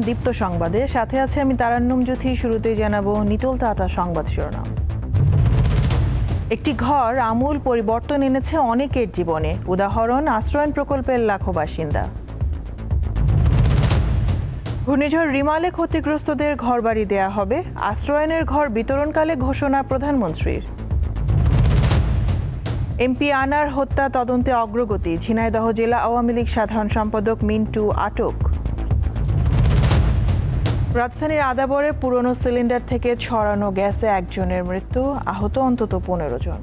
দীপ্ত সংবাদে। সাথে আছে আমি তারান্নুম জ্যোতি, শুরুতেই জানাব নিটল টাটা সংবাদ শিরোনাম। একটি ঘর আমূল পরিবর্তন এনেছে অনেকের জীবনে। উদাহরণ আশ্রয়ন প্রকল্পের লাখো বাসিন্দা। ঘূর্ণিঝড় রিমালে ক্ষতিগ্রস্তদের ঘরবাড়ি দেয়া হবে। আশ্রয়নের ঘর বিতরণকালে ঘোষণা প্রধানমন্ত্রীর। এমপি আনার হত্যা তদন্তে অগ্রগতি। ঝিনাইদহ জেলা আওয়ামী লীগ সাধারণ সম্পাদক মিন্টু আটক। রাজধানীর আদাবরে পুরনো সিলিন্ডার থেকে ছড়ানো গ্যাসে একজনের মৃত্যু, আহত অন্তত পনেরো জন।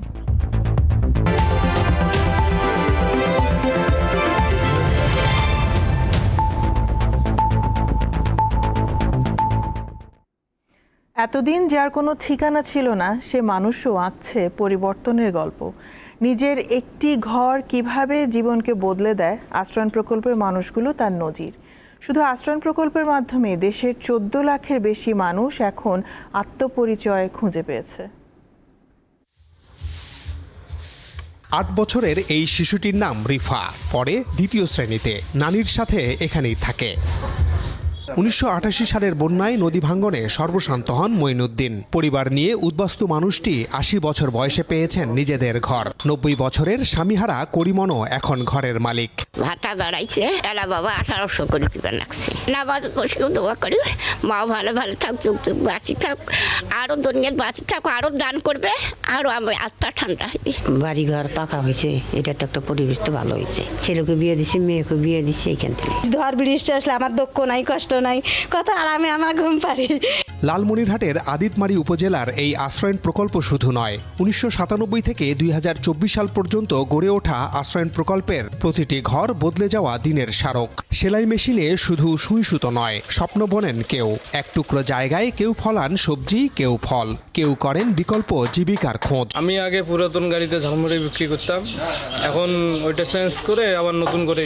এতদিন যার কোনো ঠিকানা ছিল না, সে মানুষও আঁকছে পরিবর্তনের গল্প। নিজের একটি ঘর কীভাবে জীবনকে বদলে দেয়, আশ্রয়ণ প্রকল্পের মানুষগুলো তার নজির। শুধু আশ্রয়ণ প্রকল্পের মাধ্যমে দেশের চোদ্দ লাখের বেশি মানুষ এখন আত্মপরিচয় খুঁজে পেয়েছে। আট বছরের এই শিশুটির নাম রিফা, পরে দ্বিতীয় শ্রেণীতে। নানির সাথে এখানেই থাকে। উনিশশো আঠাশি সালের বন্যায় নদী ভাঙ্গনে সর্বশান্ত হন মঈনুদ্দিন। পরিবার নিয়ে উদ্বাস্তু মানুষটি আশি বছর বয়সে পেয়েছেন নিজেদের ঘর। নব্বই বছরের স্বামীহারা করিমনও এখন ঘরের মালিক। ভাতা বাড়াইছে এলা বাবা আঠারোশো করে দিবেন লাগছে। না বাজার বসেও দোয়া করি মা ভালো ভালো থাক চুপ চুপ বাঁচি থাক আরও দুনিয়ার বাঁচি থাক আরও দান করবে আরও আমি আত্মা ঠান্ডা হবে বাড়ি ঘর পাকা হয়েছে এটা তো একটা পরিবেশ তো ভালো হয়েছে। ছেলেকে বিয়ে দিছি মেয়েকে বিয়ে দিছি এইখান থেকে। ঝড় বৃষ্টি আসলে আমার দুঃখ নাই কষ্ট নাই। কত আরামে আমার ঘুম পারি লালমনিরহাটের আদিতমারি উপজেলার এই আশ্রয়ন প্রকল্প শুধু নয় উনিশশো থেকে দুই হাজার চব্বিশ সাল পর্যন্ত গড়ে ওঠা আশ্রয়ন প্রকল্পের প্রতিটি ঘর বদলে যাওয়া দিনের স্মারক। সেলাই মেশিনে শুধু সুই সুতো নয় স্বপ্ন বোনেন কেউ। এক টুকরো জায়গায় কেউ ফলান সবজি কেউ ফল। কেউ করেন বিকল্প জীবিকার খোঁজ। আমি আগে পুরাতন গাড়িতে ঝালমুড়ি বিক্রি করতাম। এখন ওইটা চেঞ্জ করে আবার নতুন করে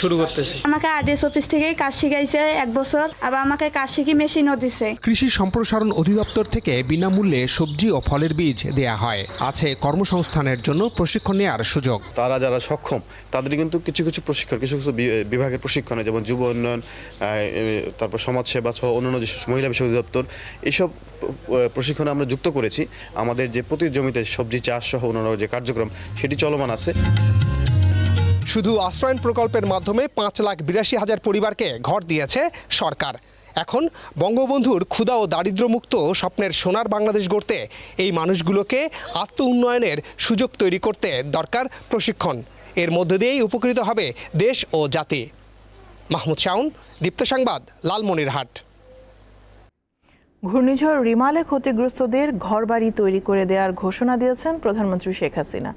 শুরু করতেছি। আমাকে আরডিএস অফিস থেকে কাজ শিখাইছে এক বছর আবার আমাকে কাজ শিখি মেশিনও দিছে। কৃষি সম্প্রসারণ অধিদপ্তর থেকে বিনামূল্যে সবজি ও ফলের বীজ দেয়া হয়। আছে কর্মসংস্থানের জন্য প্রশিক্ষণ নেওয়ার সুযোগ। তারা যারা সক্ষম তাদের কিন্তু কিছু কিছু প্রশিক্ষণ কিছু কিছু বিভাগের প্রশিক্ষণে যেমন যুব উন্নয়ন তারপর সমাজসেবা সহ অন্যান্য যে মহিলা বিষয় অধিদপ্তর এইসব প্রশিক্ষণে আমরা যুক্ত করেছি। আমাদের যে প্রতি জমিতে সবজি চাষ সহ অন্যান্য যে কার্যক্রম সেটি চলমান আছে। শুধু আশ্রয়ণ প্রকল্পের মাধ্যমে পাঁচ লাখ বিরাশি হাজার পরিবারকে ঘর দিয়েছে সরকার। এখন বঙ্গবন্ধুর ক্ষুধা ও দারিদ্র্যমুক্ত স্বপ্নের সোনার বাংলাদেশ গড়তে এই মানুষগুলোকে আত্ম উন্নয়নের সুযোগ তৈরি করতে দরকার প্রশিক্ষণ। এর মধ্য দিয়েই উপকৃত হবে দেশ ও জাতি। মাহমুদ শাউন দীপ্ত সংবাদ, লালমনিরহাট। ঘূর্ণিঝড় রিমালে ক্ষতিগ্রস্তদের ঘরবাড়ি তৈরি করে দেওয়ার ঘোষণা দিয়েছেন প্রধানমন্ত্রী শেখ হাসিনা।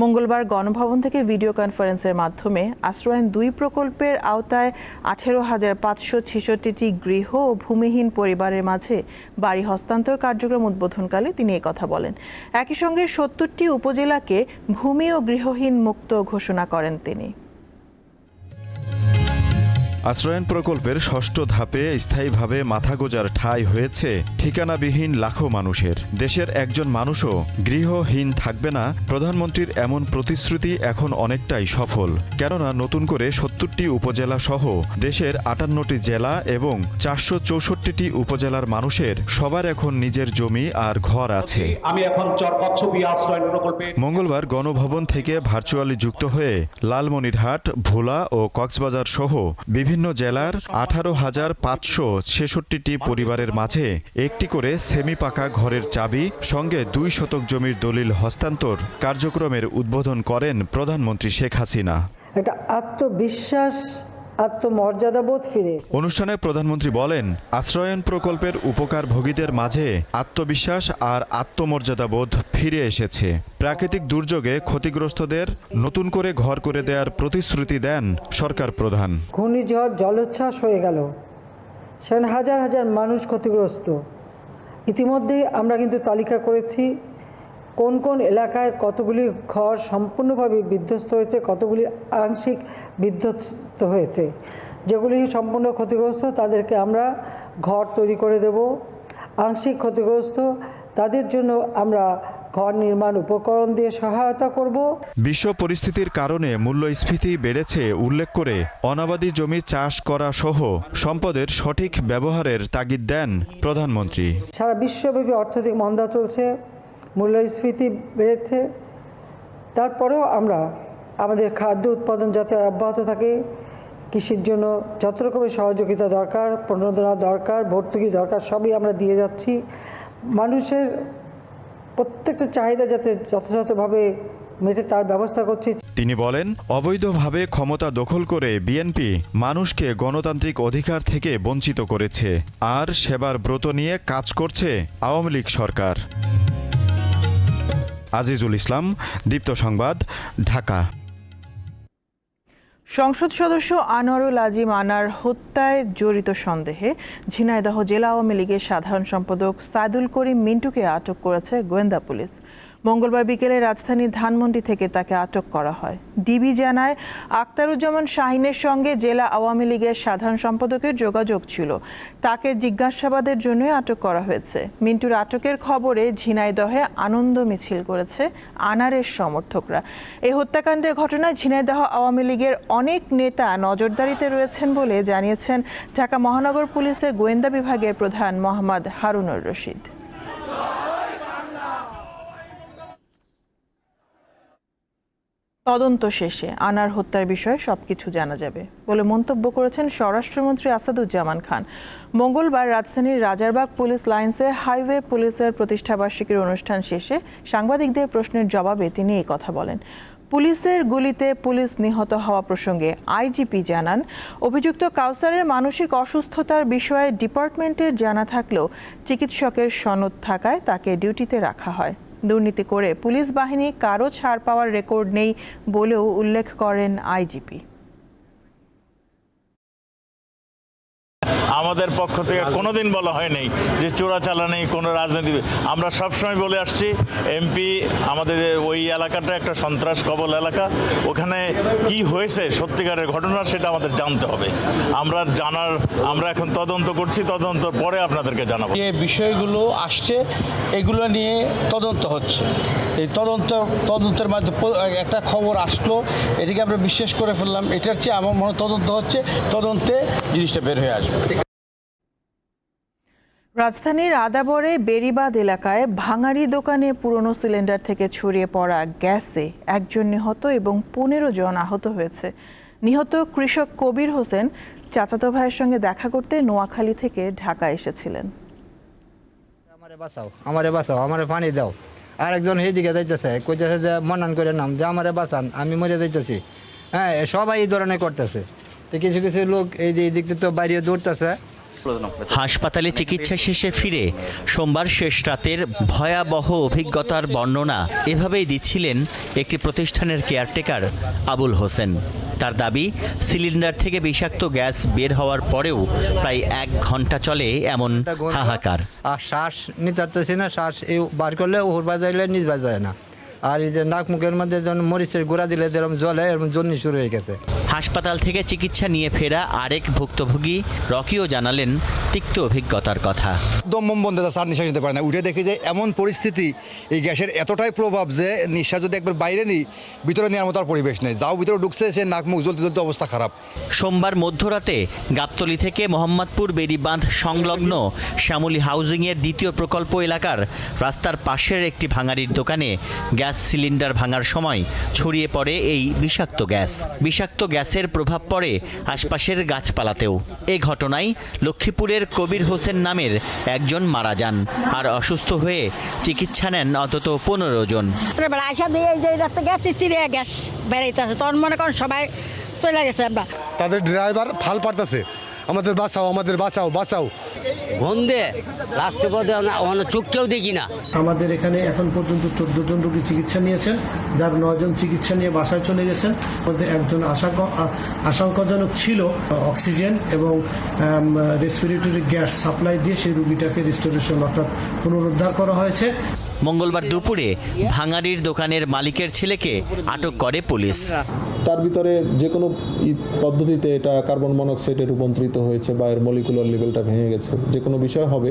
মঙ্গলবার গণভবন থেকে ভিডিও কনফারেন্সের মাধ্যমে আশ্রয়ন দুই প্রকল্পের আওতায় আঠেরো হাজার পাঁচশো ছেষট্টিটি গৃহ ও ভূমিহীন পরিবারের মাঝে বাড়ি হস্তান্তর কার্যক্রম উদ্বোধনকালে তিনি কথা বলেন। একই সঙ্গে সত্তরটি উপজেলাকে ভূমি ও গৃহহীন মুক্ত ঘোষণা করেন তিনি। আশ্রয়ন প্রকল্পের ষষ্ঠ ধাপে স্থায়ীভাবে মাথা গোজার ঠাঁই হয়েছে। ঠিকানাবিহীন লাখো মানুষের। দেশের একজন মানুষও গৃহহীন থাকবে না। প্রধানমন্ত্রীর এমন প্রতিশ্রুতি এখন অনেকটাই সফল। কেননা নতুন করে সত্তরটি উপজেলা সহ দেশের আটান্নটি জেলা এবং চারশো চৌষট্টিটি উপজেলার মানুষের সবার এখন নিজের জমি আর ঘর আছে। আমি এখন মঙ্গলবার গণভবন থেকে ভার্চুয়ালি যুক্ত হয়ে লালমনিরহাট ভোলা ও কক্সবাজার সহ বিভিন্ন জেলার আঠারো হাজার পাঁচশো ছেষট্টিটি পরিবারের মাঝে একটি করে সেমি পাকা ঘরের চাবি সঙ্গে দুই শতক জমির দলিল হস্তান্তর কার্যক্রমের উদ্বোধন করেন প্রধানমন্ত্রী শেখ হাসিনা। একটা আত্মবিশ্বাস আত্মমর্যাদাবোধ ফিরে। অনুষ্ঠানে প্রধানমন্ত্রী বলেন আশ্রয়ন প্রকল্পের উপকারভোগীদের মাঝে আত্মবিশ্বাস আর আত্মমর্যাদাবোধ ফিরে এসেছে। প্রাকৃতিক দুর্যোগে ক্ষতিগ্রস্তদের নতুন করে ঘর করে দেওয়ার প্রতিশ্রুতি দেন সরকার প্রধান। ঘূর্ণিঝড় জলোচ্ছ্বাস হয়ে গেল। সেখানে হাজার হাজার মানুষ ক্ষতিগ্রস্ত। ইতিমধ্যেই আমরা কিন্তু তালিকা করেছি কোন কোন এলাকায় কতগুলি ঘর সম্পূর্ণভাবে বিধ্বস্ত হয়েছে কতগুলি আংশিক বিধ্বস্ত হয়েছে? যেগুলি সম্পূর্ণ ক্ষতিগ্রস্ত তাদেরকে আমরা ঘর তৈরি করে দেব। আংশিক ক্ষতিগ্রস্ত তাদের জন্য আমরা ঘর নির্মাণ উপকরণ দিয়ে সহায়তা করব। বিশ্ব পরিস্থিতির কারণে মূল্যস্ফীতি বেড়েছে উল্লেখ করে অনাবাদী জমি চাষ করা সহ সম্পদের সঠিক ব্যবহারের তাগিদ দেন প্রধানমন্ত্রী। সারা বিশ্বব্যাপী অর্থনৈতিক মন্দা চলছে। মূল্যস্ফীতি বেড়েছে। তারপরেও আমরা আমাদের খাদ্য উৎপাদন যাতে অব্যাহত থাকে, কৃষির জন্য যত রকমের সহযোগিতা দরকার, প্রণোদনা দরকার, ভর্তুকি দরকার, সবই আমরা দিয়ে যাচ্ছি। মানুষের প্রত্যেকটা চাহিদা যাতে যথাযথভাবে মেটে তার ব্যবস্থা করছি। তিনি বলেন, অবৈধভাবে ক্ষমতা দখল করে বিএনপি মানুষকে গণতান্ত্রিক অধিকার থেকে বঞ্চিত করেছে, আর সেবার ব্রত নিয়ে কাজ করছে আওয়ামী লীগ সরকার। আজিজুল ইসলাম, দীপ্ত সংবাদ, ঢাকা। সংসদ সদস্য আনোয়ারুল আজিম আনার হত্যায় জড়িত সন্দেহে ঝিনাইদহ জেলা আওয়ামী লীগের সাধারণ সম্পাদক সাইদুল করিম মিন্টুকে আটক করেছে গোয়েন্দা পুলিশ। মঙ্গলবার বিকেলে রাজধানীর ধানমন্ডি থেকে তাকে আটক করা হয়। ডিবি জানায় আক্তারুজ্জামান শাহিনের সঙ্গে জেলা আওয়ামী লীগের সাধারণ সম্পাদকের যোগাযোগ ছিল। তাকে জিজ্ঞাসাবাদের জন্য আটক করা হয়েছে। মিন্টুর আটকের খবরে ঝিনাইদহে আনন্দ মিছিল করেছে আনারের সমর্থকরা। এই হত্যাকাণ্ডের ঘটনায় ঝিনাইদহ আওয়ামী লীগের অনেক নেতা নজরদারিতে রয়েছেন বলে জানিয়েছেন ঢাকা মহানগর পুলিশের গোয়েন্দা বিভাগের প্রধান মোহাম্মদ হারুনুর রশিদ। তদন্ত শেষে আনার হত্যার বিষয়ে সবকিছু জানা যাবে বলে মন্তব্য করেছেন স্বরাষ্ট্রমন্ত্রী আসাদুজ্জামান খান। মঙ্গলবার রাজধানীর রাজারবাগ পুলিশ লাইন্সে হাইওয়ে পুলিশের প্রতিষ্ঠাবার্ষিকীর অনুষ্ঠান শেষে সাংবাদিকদের প্রশ্নের জবাবে তিনি এই কথা বলেন। পুলিশের গুলিতে পুলিশ নিহত হওয়া প্রসঙ্গে আইজিপি জানান, অভিযুক্ত কাউসারের মানসিক অসুস্থতার বিষয়ে ডিপার্টমেন্টের জানা থাকলেও চিকিৎসকের সনদ থাকায় তাকে ডিউটিতে রাখা হয়। দুর্নীতি করে পুলিশ বাহিনী কারও ছাড় পাওয়ার রেকর্ড নেই বলেও উল্লেখ করেন আইজিপি। আমাদের পক্ষ থেকে কোনোদিন বলা হয়নি যে চোরাচালানি, কোনো রাজনীতি। আমরা সবসময় বলে আসছি, এমপি, আমাদের ওই এলাকাটা একটা সন্ত্রাস কবল এলাকা, ওখানে কি হয়েছে, সত্যিকারের ঘটনা সেটা আমাদের জানতে হবে। আমরা জানার, আমরা এখন তদন্ত করছি, তদন্ত পরে আপনাদেরকে জানাব। যে বিষয়গুলো আসছে, এগুলো নিয়ে তদন্ত হচ্ছে। এই তদন্ত, তদন্তের মাধ্যমে একটা খবর আসলো, এটাকে আমরা বিশ্বাস করে ফেললাম। এটার চেয়ে আমার মনে তদন্ত হচ্ছে, তদন্তে জিনিসটা বের হয়ে আসবে। রাজধানীর আদাবরে বেরিবাদ এলাকায় ভাঙারি দোকানে পুরনো সিলিন্ডার থেকে ছড়িয়ে পড়া গ্যাসে একজন নিহত এবং পনেরো জন আহত হয়েছে। নিহত কৃষক কবির হোসেন চাচাতো ভাইয়ের সঙ্গে দেখা করতে নোয়াখালী থেকে ঢাকা এসেছিলেন। আমারে বাঁচাও আমারে বাঁচাও, আমারে পানি দাও। আর একজন এইদিকে যাইতেছে, কইতেছে যে মনান করে নাম, যে, আমারে বাঁচান, আমি মরে যাইতেছি। হ্যাঁ সবাই এই ধরনের করতেছে। তো কিছু কিছু লোক এই যে, এই দিক তো বাইরে দৌড়তেছে। হাসপাতালে চিকিৎসা শেষে ফিরে সোমবার শেষ রাতের ভয়াবহ অভিজ্ঞতার বর্ণনা এভাবেই দিচ্ছিলেন একটি প্রতিষ্ঠানের কেয়ারটেকার আবুল হোসেন। তার দাবি সিলিন্ডার থেকে বিষাক্ত গ্যাস বের হওয়ার পরেও প্রায় এক ঘণ্টা চলে এমন হাহাকার। আর শ্বাস নিতে পারতেছি না শ্বাস বার করলে ওর বাজাইলে নিজ বাজায় না। আর এই যে নাক মুখের মধ্যে যেমন মরিচের গোড়া দিলে যেরকম জলে এরকম জন্নি শুরু হয়ে গেছে। হাসপাতাল থেকে চিকিৎসা নিয়ে ফেরা আরেক ভুক্তভোগী। রকিও জানালেন তিক্ত অভিজ্ঞতার কথা। দমবম বন্ধ আর নিঃশ্বাস নিতে পারে না। উঠে দেখি যে এমন পরিস্থিতি এই গ্যাসের এতটাই প্রভাব যে নিঃশ্বাস যদি একবার বাইরে নিই ভিতরে নেওয়ার মতো আর পরিবেশ নেই। যাও ভিতরে ঢুকছে সে নাক মুখ জ্বলতে জ্বলতে অবস্থা খারাপ। সোমবার মধ্যরাতে গাবতলী থেকে মোহাম্মদপুর বেড়িবাঁধ সংলগ্ন শ্যামলী হাউজিংয়ের দ্বিতীয় প্রকল্প এলাকার রাস্তার পাশের একটি ভাঙারির দোকানে গ্যাস সিলিন্ডার ভাঙার সময় ছড়িয়ে পড়ে এই বিষাক্ত গ্যাস। বিষাক্ত গ্যাসের প্রভাব পড়ে আশপাশের গাছপালাতেও। এ ঘটনায় লক্ষ্মীপুরের কবির হোসেন নামের একজন মারা যান আর অসুস্থ হয়ে চিকিৎসা নেন অন্তত পনেরো জন। আশা দিয়ে গ্যাস চিড়ে গ্যাস বেড়াইতেছে। তখন মনে করেন সবাই চলে গেছে আমরা। তাদের ড্রাইভার ফাল পারতেছে আমাদের বাঁচাও আমাদের বাঁচাও বাঁচাও। গন্ধে লাস্টে পদে অনেক চোখকেও দেখি না। আমাদের এখানে এখন পর্যন্ত চোদ্দ জন রোগী চিকিৎসা নিয়েছেন যার নয়জন চিকিৎসা নিয়ে বাসায় চলে গেছেন। মধ্যে একজন আশাঙ্ক- আশঙ্কাজনক ছিল অক্সিজেন এবং রেসপিরেটরি গ্যাস সাপ্লাই দিয়ে সেই রুগীটাকে রিস্টোরেশন অর্থাৎ পুনরুদ্ধার করা হয়েছে। মঙ্গলবার দুপুরে ভাঙারির দোকানের মালিকের ছেলেকে আটক করে পুলিশ। তার ভিতরে যে কোনো পদ্ধতিতে এটা কার্বন মনোক্সাইডে রূপান্তরিত হয়েছে বা এর মলিকুলার লেভেলটা ভেঙে গেছে যে কোনো বিষয় হবে।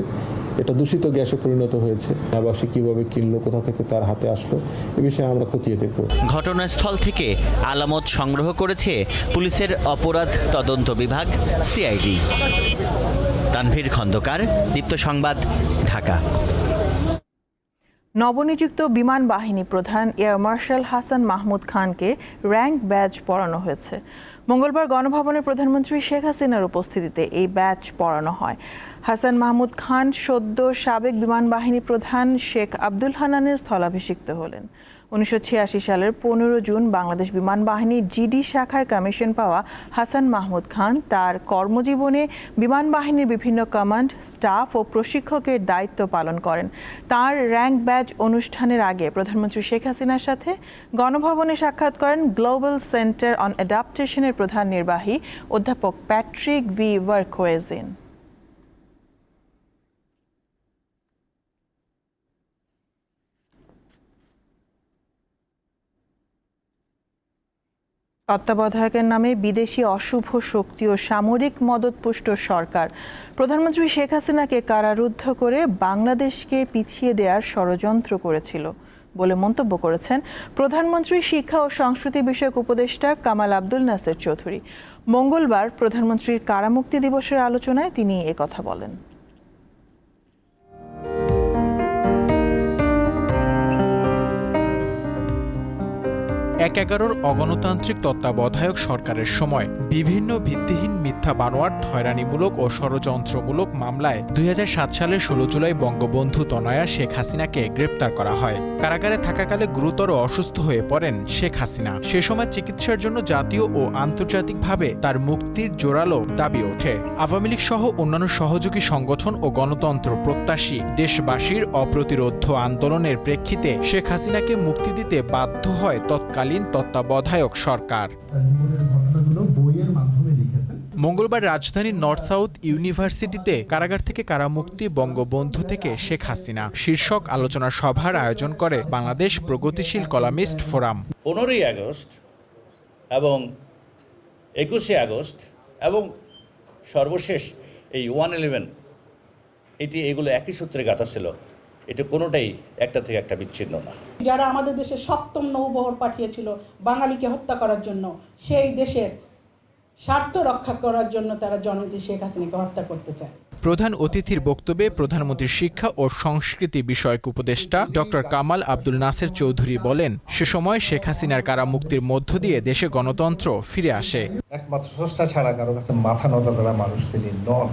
এটা দূষিত গ্যাসে পরিণত হয়েছে। আবাসিক কীভাবে কিনলো কোথা থেকে তার হাতে আসলো এ বিষয়ে আমরা খতিয়ে দেখব। ঘটনাস্থল থেকে আলামত সংগ্রহ করেছে পুলিশের অপরাধ তদন্ত বিভাগ সিআইডি। তানভীর খন্দকার দীপ্ত সংবাদ ঢাকা। নবনিযুক্ত বিমান বাহিনী প্রধান এয়ার মার্শাল হাসান মাহমুদ খানকে র্যাঙ্ক ব্যাজ পরানো হয়েছে। মঙ্গলবার গণভবনে প্রধানমন্ত্রী শেখ হাসিনার উপস্থিতিতে এই ব্যাচ পড়ানো হয়। হাসান মাহমুদ খান, সদ্য সাবেক বিমান বাহিনী প্রধান শেখ আব্দুল হানানের স্থলাভিষিক্ত হলেন। উনিশশো ছিয়াশি সালের পনেরো জুন বাংলাদেশ বিমান বাহিনীর জিডি শাখায় কমিশন পাওয়া হাসান মাহমুদ খান তার কর্মজীবনে বিমান বাহিনীর বিভিন্ন কমান্ড স্টাফ ও প্রশিক্ষকের দায়িত্ব পালন করেন। তার র্যাঙ্ক ব্যাজ অনুষ্ঠানের আগে প্রধানমন্ত্রী শেখ হাসিনার সাথে গণভবনে সাক্ষাৎ করেন গ্লোবাল সেন্টার অন অ্যাডাপ্টেশনের প্রধান নির্বাহী অধ্যাপক প্যাট্রিক ভি ওয়ার্কোয়েজিন তত্ত্বাবধায়কের নামে বিদেশি অশুভ শক্তি ও সামরিক মদতপুষ্ট সরকার। প্রধানমন্ত্রী শেখ হাসিনাকে কারারুদ্ধ করে বাংলাদেশকে পিছিয়ে দেওয়ার ষড়যন্ত্র করেছিল বলে মন্তব্য করেছেন প্রধানমন্ত্রী শিক্ষা ও সংস্কৃতি বিষয়ক উপদেষ্টা কামাল আব্দুল নাসের চৌধুরী। মঙ্গলবার প্রধানমন্ত্রীর কারামুক্তি দিবসের আলোচনায় তিনি একথা বলেন। এক এগারোর অগণতান্ত্রিক তত্ত্বাবধায়ক সরকারের সময় বিভিন্ন ভিত্তিহীন মিথ্যা বানোয়াট হয়রানিমূলক ও ষড়যন্ত্রমূলক মামলায় দুই সালের ষোলো জুলাই বঙ্গবন্ধু তনয়া শেখ হাসিনাকে গ্রেপ্তার করা হয়। কারাগারে থাকাকালে গুরুতর অসুস্থ হয়ে পড়েন শেখ হাসিনা। সে সময় চিকিৎসার জন্য জাতীয় ও আন্তর্জাতিকভাবে তার মুক্তির জোরালো দাবি ওঠে। আওয়ামী লীগ সহ অন্যান্য সহযোগী সংগঠন ও গণতন্ত্র প্রত্যাশী দেশবাসীর অপ্রতিরোধ্য আন্দোলনের প্রেক্ষিতে শেখ হাসিনাকে মুক্তি দিতে বাধ্য হয় তৎকালীন তত্ত্বাবধায়ক সরকার। মঙ্গলবার রাজধানীর নর্থ সাউথ ইউনিভার্সিটিতে কারাগার থেকে কারামুক্তি বঙ্গবন্ধু থেকে শেখ হাসিনা শীর্ষক আলোচনা সভার আয়োজন করে বাংলাদেশ প্রগতিশীল কলামিস্ট ফোরাম। পনেরোই আগস্ট এবং একুশে আগস্ট এবং সর্বশেষ এই ওয়ান ইলেভেন এটি এগুলো একই সূত্রে গাঁথা ছিল। এটা কোনোটাই একটা থেকে একটা বিচ্ছিন্ন না। যারা আমাদের দেশে সপ্তম নৌবহর পাঠিয়েছিল বাঙালিকে হত্যা করার জন্য সেই দেশের স্বার্থ রক্ষা করার জন্য তারা জননেত্রী শেখ হাসিনাকে হত্যা করতে চায়। প্রধান অতিথির বক্তব্যে প্রধানমন্ত্রীর শিক্ষা ও সংস্কৃতি বিষয়ক উপদেষ্টা ডক্টর কামাল আব্দুল নাসের চৌধুরী বলেন সে সময় শেখ হাসিনার কারামুক্তির মধ্য দিয়ে দেশে গণতন্ত্র ফিরে আসে। একমাত্র স্রষ্টা ছাড়া কারও কাছে মাথা নত করা মানুষ তিনি নন।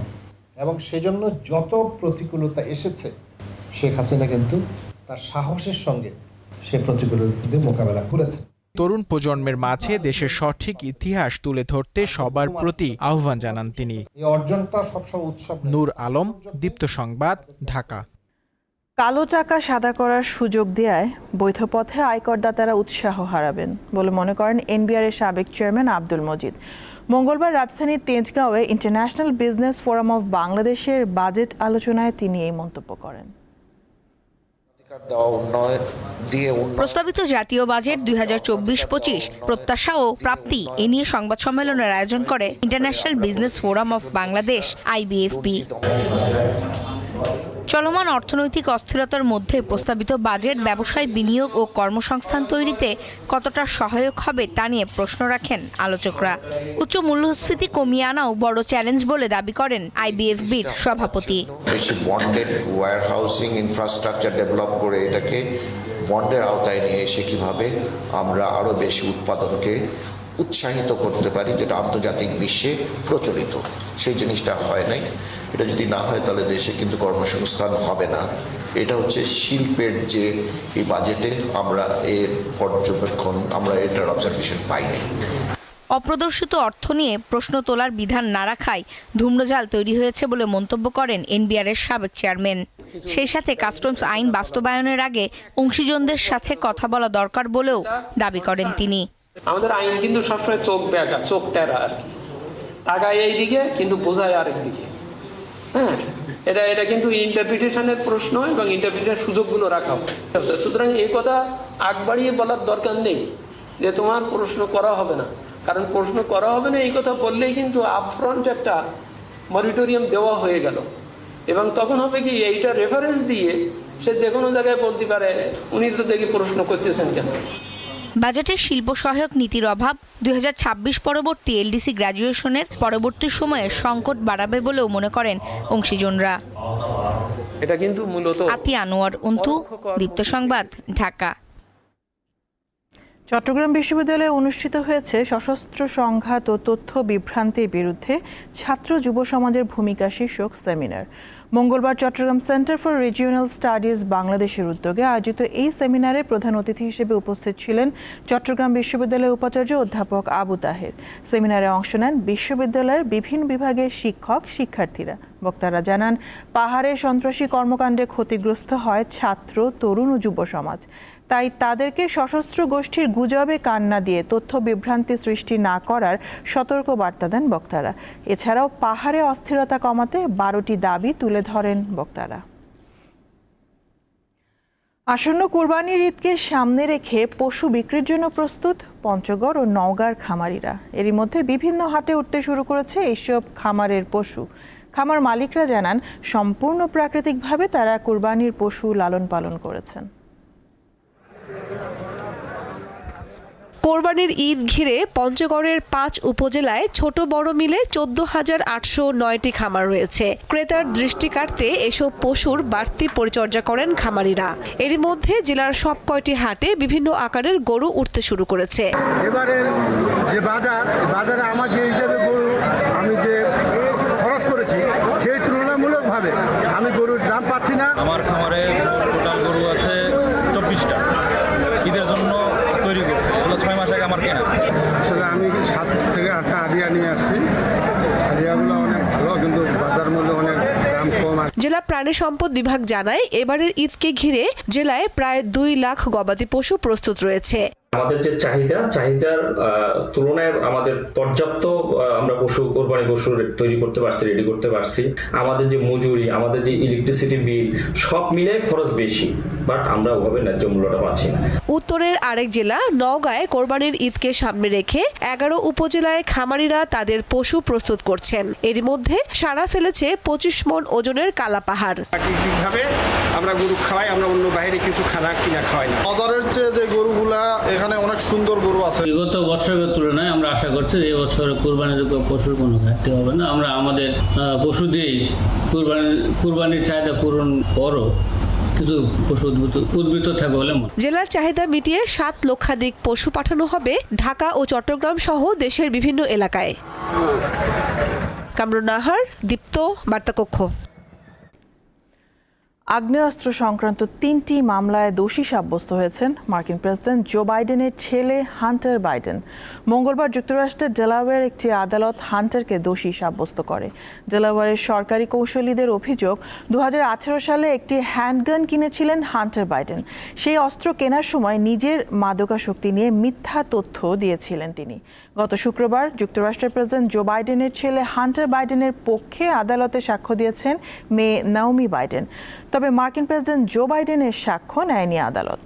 এবং সেজন্য যত প্রতিকূলতা এসেছে শেখ হাসিনা কিন্তু তার সাহসের সঙ্গে সে প্রতিকূলতাদের মোকাবেলা করেছে। তরুণ প্রজন্মের মাঝে দেশের সঠিক ইতিহাস তুলে ধরতে সবার প্রতি আহ্বান জানান তিনি। অর্জনটা সবসময় উৎসব নূর আলম দীপ্ত সংবাদ ঢাকা। কালো চাকা সাদা করার সুযোগ দেয়ায় বৈধ পথে আয়করদাতারা উৎসাহ হারাবেন বলে মনে করেন এনবিআর এর সাবেক চেয়ারম্যান আব্দুল মজিদ। মঙ্গলবার রাজধানীর তেজগাঁওয়ে ইন্টারন্যাশনাল বিজনেস ফোরাম অফ বাংলাদেশের বাজেট আলোচনায় তিনি এই মন্তব্য করেন। প্রস্তাবিত জাতীয় বাজেট দুই হাজার চব্বিশ পঁচিশ প্রত্যাশা ও প্রাপ্তি এ নিয়ে সংবাদ সম্মেলনের আয়োজন করে international business forum of Bangladesh IBFB চলমান অর্থনৈতিক অস্থিরতার মধ্যে প্রস্তাবিত বাজেট, ব্যবসায় বিনিয়োগ ও কর্মসংস্থান তৈরিতে কতটা সহায়ক হবে তা নিয়ে প্রশ্ন রাখেন আলোচকরা। উচ্চ মূল্যস্ফীতি কমিয়ে আনাও বড় চ্যালেঞ্জ বলে দাবি করেন আইবিএফবির সভাপতি। ওয়্যার হাউসিং ইনফ্রাস্ট্রাকচার ডেভেলপ করে এটাকে বন্ডের আওতায় নিয়ে এসে কীভাবে আমরা আরও বেশি উৎপাদনকে উৎসাহিত করতে পারি, যেটা আন্তর্জাতিক বিশ্বে প্রচলিত। সেই জিনিসটা হয় নাই। এটা যদি না হয়, তাহলে দেশে কিন্তু কর্মসংস্থান হবে না। এটা হচ্ছে শিল্পের যে এই বাজেটে আমরা এর পর্যবেক্ষণ, আমরা এটার অবজারভেশন পাইনি অপ্রদর্শিত অর্থ নিয়ে প্রশ্ন তোলার বিধান না রাখায় ধূম্রজাল তৈরি হয়েছে বলে মন্তব্য করেন এনবিআর এর সাবেক চেয়ারম্যান। সেই সাথে কাস্টমস আইন বাস্তবায়নের আগে অংশীজনদের সাথে কথা বলা দরকার বলেও দাবি করেন তিনি। আমাদের আইন কিন্তু সবসময় চোখ বেঁকা চোখ টেরা আর কি। তাকায় এই দিকে কিন্তু বোঝায় আরেক দিকে হ্যাঁ? এটা এটা কিন্তু ইন্টারপ্রিটেশনের প্রশ্ন এবং ইন্টারপ্রিটেশন সুযোগগুলো রাখা হয়। সুতরাং এই কথা আগ বাড়িয়ে বলার দরকার নেই যে তোমার প্রশ্ন করা হবে না। কারণ প্রশ্ন করা হবে না, এই কথা বললেই কিন্তু আপফ্রন্ট একটা মনিটরিয়াম দেওয়া হয়ে গেল। এবং তখন হবে কি, এইটা রেফারেন্স দিয়ে সে যে কোনো জায়গায় বলতে পারে, উনি তো দেখি প্রশ্ন করতেছেন কেন? বাজেটে শিল্প সহায়ক নীতির অভাব দুই হাজার ছাব্বিশ পরবর্তী এলডিসি গ্র্যাজুয়েশনের পরবর্তী সময়ে সংকট বাড়াবে বলেও মনে করেন অংশীজনরা। এটা কিন্তু মূলত আতি আনোয়ার অন্তু দীপ্ত সংবাদ ঢাকা। চট্টগ্রাম বিশ্ববিদ্যালয়ে অনুষ্ঠিত হয়েছে সশস্ত্র সংঘাত ও তথ্য বিভ্রান্তির বিরুদ্ধে ছাত্র যুব সমাজের ভূমিকা শীর্ষক সেমিনার। মঙ্গলবার Chattogram centre for regional studies বাংলাদেশের উদ্যোগে আয়োজিত এই সেমিনারে প্রধান অতিথি হিসেবে উপস্থিত ছিলেন চট্টগ্রাম বিশ্ববিদ্যালয়ের উপাচার্য অধ্যাপক আবু তাহের। সেমিনারে অংশ নেন বিশ্ববিদ্যালয়ের বিভিন্ন বিভাগের শিক্ষক, শিক্ষার্থীরা। বক্তারা জানান, পাহাড়ে সন্ত্রাসী কর্মকাণ্ডে ক্ষতিগ্রস্ত হয় ছাত্র, তরুণ ও যুব সমাজ। তাই তাদেরকে সশস্ত্র গোষ্ঠীর গুজবে কান্না দিয়ে তথ্য বিভ্রান্তি সৃষ্টি না করার সতর্ক বার্তা দেন বক্তারা। এছাড়াও পাহাড়ে অস্থিরতা কমাতে বারোটি দাবি তুলে ধরেন বক্তারা। আসন্ন কুরবানির ঈদকে সামনে রেখে পশু বিক্রির জন্য প্রস্তুত পঞ্চগড় ও নওগাঁর খামারিরা। এরই মধ্যে বিভিন্ন হাটে উঠতে শুরু করেছে এইসব খামারের পশু। খামার মালিকরা জানান, সম্পূর্ণ প্রাকৃতিকভাবে তারা কুরবানির পশু লালন পালন করেছেন। কোরবানির ঈদ ঘিরে পঞ্চগড়ের পাঁচ উপজেলায় ছোট বড় মিলে চোদ্দ হাজার আটশো নয়টি খামার রয়েছে। ক্রেতার দৃষ্টি কাটতে এসব পশুর বাড়তি পরিচর্যা করেন খামারিরা। এরই মধ্যে জেলার সব কয়টি হাটে বিভিন্ন আকারের গরু উঠতে শুরু করেছে। এবারে যে বাজার, বাজারে আমার যে হিসাবে গরু আমি যে খরচ করেছি সেই তুলনামূলকভাবে আমি গরুর দাম পাচ্ছি না আমার খামারে টোটাল গরু আছে চব্বিশটা ঈদের জন্য তৈরি করছে এগুলো ছয় মাস আগে আমার কেনা আসলে আমি সাত থেকে আটটা আরিয়া নিয়ে আসছি আরিয়াগুলো অনেক ভালো কিন্তু বাজার মূল্য অনেক দাম কম আছে জেলা প্রাণী সম্পদ বিভাগ জানায়, এবারের ঈদকে ঘিরে জেলায় প্রায় দুই লাখ গবাদি পশু প্রস্তুত রয়েছে। আমাদের যে চাহিদা, চাহিদার তুলনায় আমাদের পর্যাপ্ত আমরা পশু, কোরবানি পশু তৈরি করতে পারছি রেডি করতে পারছি। আমাদের যে মজুরি, আমাদের যে ইলেকট্রিসিটি বিল সব মিলে খরচ বেশি। বাট আমরা ওভাবে ন্যায্য মূল্যটা পাচ্ছি না। উত্তরের আরেক জেলা নওগাঁয় কোরবানির ঈদকে সামনে রেখে এগারো উপজেলায় খামারিরা তাদের পশু প্রস্তুত করছেন। এর মধ্যে সারা ফেলেছে পঁচিশ মন ওজনের কালা পাহাড়। প্রাকৃতিকভাবে আমরা গরু খাওয়াই আমরা অন্য বাইরে কিছু খানা কিনা খাওয়াই না। বাজারের চেয়ে যে গরুগুলা এখানে অনেক সুন্দর গরু আছে। বিগত বছরের তুলনায় আমরা আশা করছি যে এই বছর কোরবানির পশুর কোনো ঘাটতি হবে না। আমরা আমাদের পশু দিয়েই কুরবানি কুরবানির চাহিদা পূরণ করো। কিছু পশু বলে জেলার চাহিদা মিটিয়ে সাত লক্ষাধিক পশু পাঠানো হবে ঢাকা ও চট্টগ্রাম সহ দেশের বিভিন্ন এলাকায়। কামরুন নাহার, দীপ্ত, বার্তাকক্ষ। আগ্নেয়াস্ত্র সংক্রান্ত তিনটি মামলায় দোষী সাব্যস্ত হয়েছেন মার্কিন প্রেসিডেন্ট জো বাইডেনের ছেলে হান্টার বাইডেন। মঙ্গলবার যুক্তরাষ্ট্রের ডেলাওয়ার একটি আদালত হান্টারকে দোষী সাব্যস্ত করে। ডেলাওয়ারের সরকারি কৌশলীদের অভিযোগ দু হাজার আঠেরো সালে একটি হ্যান্ডগান কিনেছিলেন হান্টার বাইডেন। সেই অস্ত্র কেনার সময় নিজের মাদকাশক্তি নিয়ে মিথ্যা তথ্য দিয়েছিলেন তিনি। গত শুক্রবার যুক্তরাষ্ট্রের প্রেসিডেন্ট জো বাইডেনের ছেলে হান্টার বাইডেনের পক্ষে আদালতে সাক্ষ্য দিয়েছেন মেয়ে নাওমি বাইডেন। তবে মার্কিন প্রেসিডেন্ট জো বাইডেনের সাক্ষ্য নেয়নি আদালত।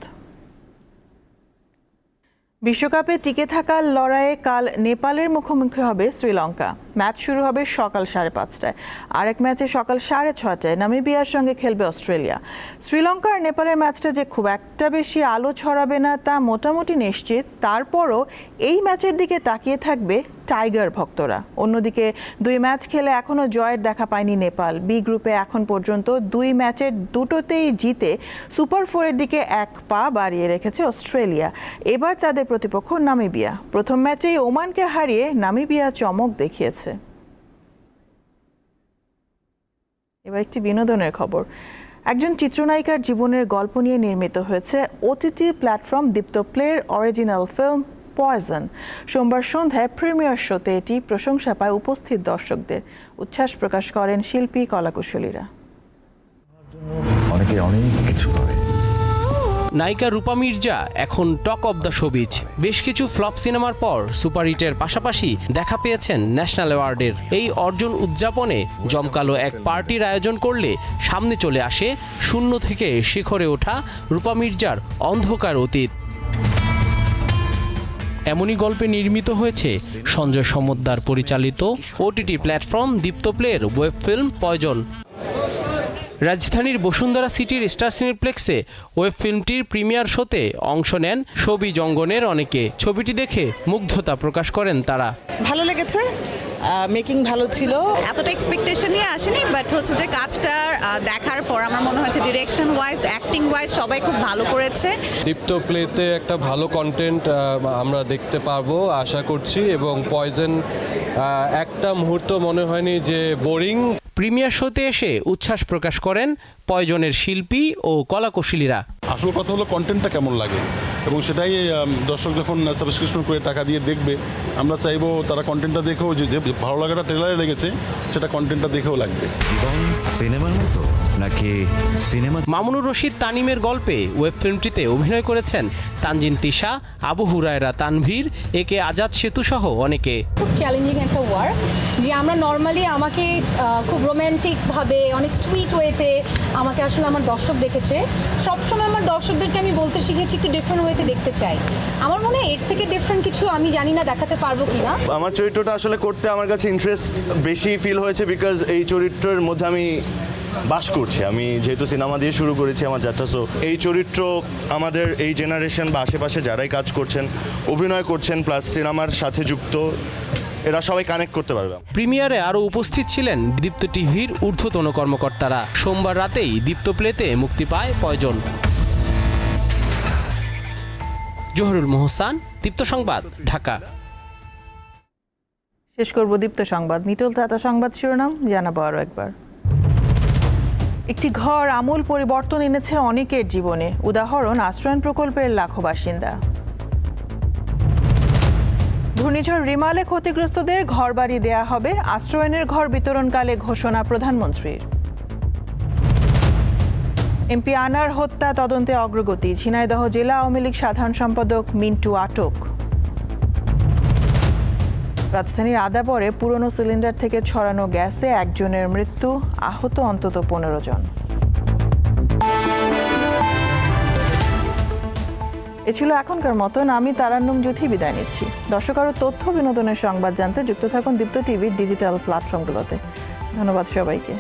বিশ্বকাপে টিকে থাকার লড়াইয়ে কাল নেপালের মুখোমুখি হবে শ্রীলঙ্কা। ম্যাচ শুরু হবে সকাল সাড়ে পাঁচটায়। আরেক ম্যাচে সকাল সাড়ে ছটায় নামিবিয়ার সঙ্গে খেলবে অস্ট্রেলিয়া। শ্রীলঙ্কা আর নেপালের ম্যাচটা যে খুব একটা বেশি আলো ছড়াবে না তা মোটামুটি নিশ্চিত। তারপরও এই ম্যাচের দিকে তাকিয়ে থাকবে টাইগার ভক্তরা। অন্যদিকে দুই ম্যাচ খেলে এখনও জয়ের দেখা পায়নি নেপাল। বি গ্রুপে এখন পর্যন্ত দুই ম্যাচের দুটোতেই জিতে সুপার ফোরের দিকে এক পা বাড়িয়ে রেখেছে অস্ট্রেলিয়া। এবার তাদের প্রতিপক্ষ নামিবিয়া। প্রথম ম্যাচেই ওমানকে হারিয়ে নামিবিয়া চমক দেখিয়েছে। এবার একটি বিনোদনের খবর। একজন চিত্রনায়িকার জীবনের গল্প নিয়ে নির্মিত হয়েছে ওটিটি প্ল্যাটফর্ম দীপ্ত প্লের অরিজিনাল ফিল্ম পয়জন সোমবার সন্ধ্যায় প্রিমিয়ার শোতে এটি প্রশংসা পায় উপস্থিত দর্শকদের। উচ্ছ্বাস প্রকাশ করেন শিল্পী কলাকুশলীরা। অনেকে অনেক কিছু করে। নায়িকা রূপা মির্জা এখন টক অব দ্য শোবিজ। বেশ কিছু ফ্লপ সিনেমার পর সুপারহিটের পাশাপাশি দেখা পেয়েছেন ন্যাশনাল অ্যাওয়ার্ডের। এই অর্জন উদযাপনে জমকালো এক পার্টির আয়োজন করলে সামনে চলে আসে শূন্য থেকে শিখরে ওঠা রূপা মির্জার অন্ধকার অতীত। এমনই গল্পে নির্মিত হয়েছে। সঞ্জয় সমদ্দার পরিচালিত ওটিটি প্ল্যাটফর্ম দীপ্ত প্লের ওয়েব ফিল্ম পয়জন রাজধানীর বসুন্ধরা সিটির স্টার সিনেপ্লেক্সে ওয়েব ফিল্মটির প্রিমিয়ার শোতে অংশ নেন ছবি জঙ্গনের অনেকে। ছবিটি দেখে মুগ্ধতা প্রকাশ করেন তারা। ভালো লেগেছে? মেকিং ভালো ছিল। এতটা এক্সপেকটেশন নিয়ে আসেনি বাট হচ্ছে যে কাজটা দেখার পর আমার মনে হচ্ছে ডিরেকশন ওয়াইজ অ্যাক্টিং ওয়াইজ সবাই খুব ভালো করেছে। দীপ্ত প্লেতে একটা ভালো কন্টেন্ট আমরা দেখতে পারব আশা করছি এবং পয়জন একটা মুহূর্ত মনে হয়নি যে বোরিং প্রিমিয়ার শোতে এসে উচ্ছ্বাস প্রকাশ করেন পয়জনের শিল্পী ও কলাকুশলীরা। আসল কথা হলো কন্টেন্টটা কেমন লাগে? এবং সেটাই দর্শক যখন সাবস্ক্রিপশন করে টাকা দিয়ে দেখবে, আমরা চাইব তারা কন্টেন্টটা দেখেও যে ভালো লাগাটা ট্রেলারে লেগেছে, সেটা কন্টেন্টটা দেখেও লাগবে। সিনেমার মতো। নাকি সিনেমা মামুনুর রশিদ তানিমের গল্পে ওয়েব ফিল্মটিতে অভিনয় করেছেন তানজিন তিশা আবু হুরায়রা তানভীর এ কে আজাদ সেতু সহ অনেকে। খুব চ্যালেঞ্জিং একটা ওয়ার্ক যে আমরা নর্মালি আমাকে খুব রোম্যান্টিকভাবে অনেক সুইট ওয়েতে আমাকে আসলে আমার দর্শক দেখেছে। সবসময় আমার দর্শকদেরকে আমি বলতে শিখেছি একটু ডিফারেন্ট ওয়েতে দেখতে চাই। আমার মনে হয় এর থেকে ডিফারেন্ট কিছু আমি জানি না দেখাতে পারব কিনা। আমার চরিত্রটা আসলে করতে আমার কাছে ইন্টারেস্ট বেশি ফিল হয়েছে বিকজ এই চরিত্রের মধ্যে আমি বাস করছি। আমি যেহেতু সিনেমা দিয়ে শুরু করেছি আমার যাত্রা সো এই চরিত্র আমাদের এই জেনারেশন বা আশেপাশে যারাই কাজ করছেন অভিনয় করছেন প্লাস সিনেমার সাথে যুক্ত এরা সবাই কানেক্ট করতে পারবে। প্রিমিয়ারে আরও উপস্থিত ছিলেন দীপ্ত টিভির ঊর্ধ্বতন কর্মকর্তারা। সোমবার রাতেই দীপ্ত প্লেতে মুক্তি পায় পয়জন জহরুল মোহসান দীপ্ত সংবাদ ঢাকা। শেষ করব দীপ্ত সংবাদ। নিটল টাটা সংবাদ শিরোনাম জানাব আরও একবার। একটি ঘর আমূল পরিবর্তন এনেছে অনেকের জীবনে। উদাহরণ, আশ্রয়ণ প্রকল্পের লাখো বাসিন্দা। ঘূর্ণিঝড় রিমালে ক্ষতিগ্রস্তদের ঘরবাড়ি দেয়া হবে। আশ্রয়নের ঘর বিতরণকালে ঘোষণা প্রধানমন্ত্রীর। এমপি আনার হত্যা, তদন্তে অগ্রগতি। ঝিনাইদহ জেলা আওয়ামী লীগ সাধারণ সম্পাদক মিন্টু আটক। রাজধানীর আদাবরে পুরনো সিলিন্ডার থেকে ছড়ানো গ্যাসে একজনের মৃত্যু, আহত অন্তত পনেরো জন। এ ছিল এখনকার মতন, আমি তারান্নুম জ্যোতি বিদায় নিচ্ছি। দর্শক আরও তথ্য বিনোদনের সংবাদ জানতে যুক্ত থাকুন দীপ্ত টিভির ডিজিটাল প্ল্যাটফর্মগুলোতে। ধন্যবাদ সবাইকে।